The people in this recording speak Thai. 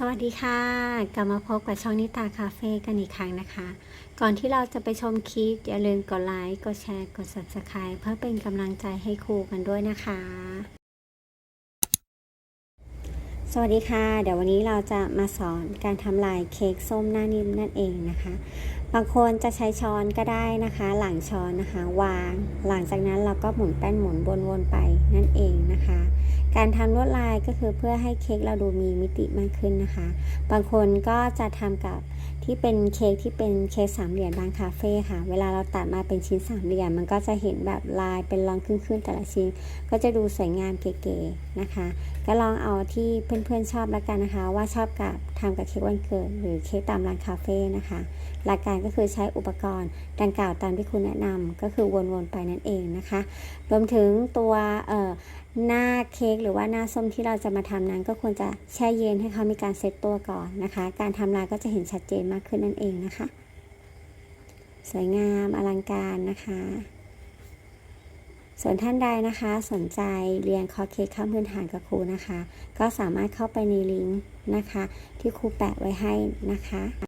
สวัสดีค่ะ กลับมาพบกับช่องนิตาคาเฟ่กันอีกครั้งนะคะ ก่อนที่เราจะไปชมคลิป อย่าลืมกดไลค์กดแชร์กด subscribe เพื่อเป็นกำลังใจให้ครูกันด้วยนะคะ สวัสดีค่ะ เดี๋ยววันนี้เราจะมาสอนการทำลายเค้กส้มหน้านิ่มนั่นเองนะคะ บางคนจะใช้ช้อนก็ได้นะคะ หลังช้อนนะคะ วาง หลังจากนั้นเราก็หมุนแป้นหมุนวนๆไปนั่นเองนะคะ การทำลวดลายก็คือเพื่อให้เค้กเราดูมีมิติมากขึ้นนะคะ บางคนก็จะทำกับที่เป็นเค้กที่เป็นเค้กสามเหลี่ยมบางคาเฟ่ค่ะ เวลาเราตัดมาเป็นชิ้นสามเหลี่ยมมันก็จะเห็นแบบลายเป็นรองขึ้นๆแต่ละชิ้น ก็จะดูสวยงามเก๋ๆนะคะ ก็ลองเอาที่เพื่อนๆชอบแล้วกันนะคะ ว่าชอบกับทำกับเค้กวันเกิดหรือเค้กตามร้านคาเฟ่นะคะหลักการก็คือใช้อุปกรณ์ดังกล่าวตามที่คุณแนะนำก็คือวนๆไปนั่นเองนะคะ รวมถึงตัวเอ่อ หน้าเค้กหรือว่าหน้าส้มที่เราจะมาทำนั้น ก็ควรจะแช่เย็นให้เขามีการเซตตัวก่อนนะคะ การทำลายก็จะเห็นชัดเจนมากขึ้นนั่นเองนะคะ สวยงามอลังการนะคะ ส่วนท่านใดนะคะ สนใจเรียนคอร์สเค้กขั้นพื้นฐานกับครูนะคะ ก็สามารถเข้าไปในลิงก์นะคะ ที่ครูแปะไว้ให้นะคะ